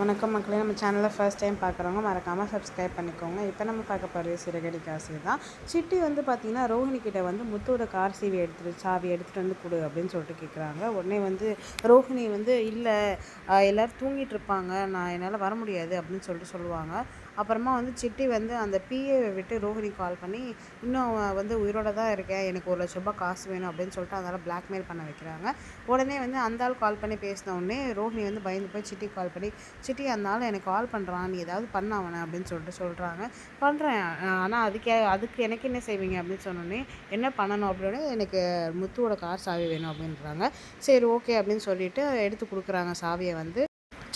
வணக்கம் மக்களே நம்ம சேனலை ஃபர்ஸ்ட் டைம் பார்க்குறவங்க மறக்காமல் சப்ஸ்கிரைப் பண்ணிக்கோங்க. இப்போ நம்ம பார்க்க போகிறது சிறகடி காசு தான். சிட்டி வந்து பார்த்திங்கன்னா ரோஹிணிக்கிட்ட வந்து முத்தோட கார் சீவி எடுத்துட்டு சாவி எடுத்துகிட்டு வந்து கொடு அப்படின்னு சொல்லிட்டு கேட்குறாங்க உடனே வந்து ரோஹிணி வந்து இல்லை எல்லோரும் தூங்கிட்டு இருப்பாங்க. நான் என்னால் வர முடியாது அப்படின்னு சொல்லிட்டு சொல்லுவாங்க. அப்புறமா வந்து சிட்டி வந்து அந்த பிஏவை விட்டு ரோஹிணி கால் பண்ணி இன்னும் வந்து உயிரோட தான் இருக்கேன். எனக்கு ஒரு லட்ச ரூபாய் காசு வேணும் அப்படின்னு சொல்லிட்டு அதனால் பிளாக்மெயில் பண்ண வைக்கிறாங்க. உடனே வந்து அந்த ஆள் கால் பண்ணி பேசின உடனே ரோஹிணி வந்து பயந்து போய் சிட்டி கால் பண்ணி சிட்டி அந்த எனக்கு கால் பண்ணுறான் நீ ஏதாவது பண்ண அவனை அப்படின்னு சொல்லிட்டு சொல்கிறாங்க பண்ணுறேன் ஆனால் அதுக்கே அதுக்கு எனக்கு என்ன செய்வீங்க? அப்படின்னு சொன்னோடனே என்ன பண்ணணும்? அப்படின்னு எனக்கு முத்துவோட கார் சாவி வேணும் அப்படின்றாங்க. சரி ஓகே அப்படின்னு சொல்லிட்டு எடுத்து கொடுக்குறாங்க சாவியை வந்து.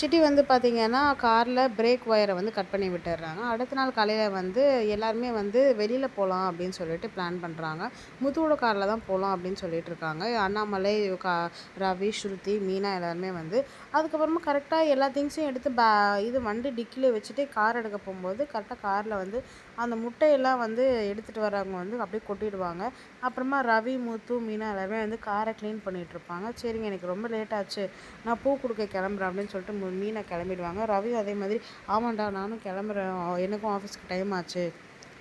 சிட்டி வந்து பார்த்திங்கன்னா காரில் பிரேக் ஒயரை வந்து கட் பண்ணி விட்டுடுறாங்க அடுத்த நாள் காலையில் வந்து எல்லாருமே வந்து வெளியில் போகலாம் அப்படின்னு சொல்லிட்டு பிளான் பண்ணுறாங்க முத்துவோட காரில் தான் போகலாம் அப்படின்னு சொல்லிட்டு இருக்காங்க. அண்ணாமலை கா ரவி ஸ்ருதி மீனா எல்லாருமே வந்து அதுக்கப்புறமா கரெக்டாக எல்லா திங்ஸையும் எடுத்து பே இது வண்டி டிக்கியில் வச்சுட்டு கார் எடுக்க போகும்போது கரெக்டாக காரில் வந்து அந்த முட்டையெல்லாம் வந்து எடுத்துகிட்டு வரவங்க வந்து அப்படியே கொட்டிடுவாங்க. அப்புறமா ரவி முத்து மீனா எல்லாருமே வந்து காரை க்ளீன் பண்ணிகிட்ருப்பாங்க சரிங்க எனக்கு ரொம்ப லேட் ஆச்சு. நான் பூ கொடுக்க கிளம்புறேன் அப்படின்னு சொல்லிட்டு மீனை கிளம்பிடுவாங்க. ரவி அதே மாதிரி ஆமாண்டா நானும் கிளம்புறேன். எனக்கும் ஆஃபீஸ்க்கு டைம் ஆச்சு.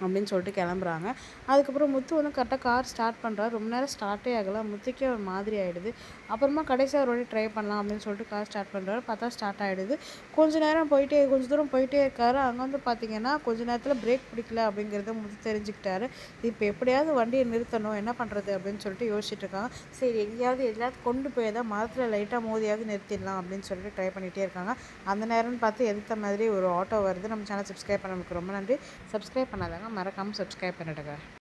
அப்படின்னு சொல்லிட்டு கிளம்புறாங்க. அதுக்கப்புறம் முத்து வந்து கரெக்டாக கார் ஸ்டார்ட் பண்ணுறாரு ரொம்ப நேரம் ஸ்டார்ட்டே ஆகலை. முத்துக்கே ஒரு மாதிரி ஆகிடுது அப்புறமா கடைசியாக ஒரு வாட்டி ட்ரை பண்ணலாம் அப்படின்னு சொல்லிட்டு கார் ஸ்டார்ட் பண்ணுறாரு பார்த்தா ஸ்டார்ட் ஆகிடுது கொஞ்ச நேரம் போயிட்டே கொஞ்சம் தூரம் போயிட்டே இருக்காரு. அங்கே வந்து பார்த்தீங்கன்னா கொஞ்ச நேரத்தில் பிரேக் பிடிக்கல அப்படிங்கிறத முத்து தெரிஞ்சுக்கிட்டாரு. இப்போ எப்படியாவது வண்டியை நிறுத்தணும். என்ன பண்ணுறது அப்படின்னு சொல்லிட்டு யோசிச்சுட்டு இருக்காங்க. சரி எங்கேயாவது எல்லாத்தையும் கொண்டு போய் தான் மரத்தில் லைட்டாக மோதியாவது நிறுத்திடலாம் அப்படின்னு சொல்லிட்டு ட்ரை பண்ணிகிட்டே இருக்காங்க. அந்த நேரம்னு பார்த்து எதிர்த்த மாதிரி ஒரு ஆட்டோ வருது. நம்ம சேனல் சப்ஸ்கிரைப் பண்ண நமக்கு ரொம்ப நன்றி. சப்ஸ்கிரைப் பண்ணாதாங்க மறக்காமல் சப்ஸ்கிரைப் பண்ணிடுங்க.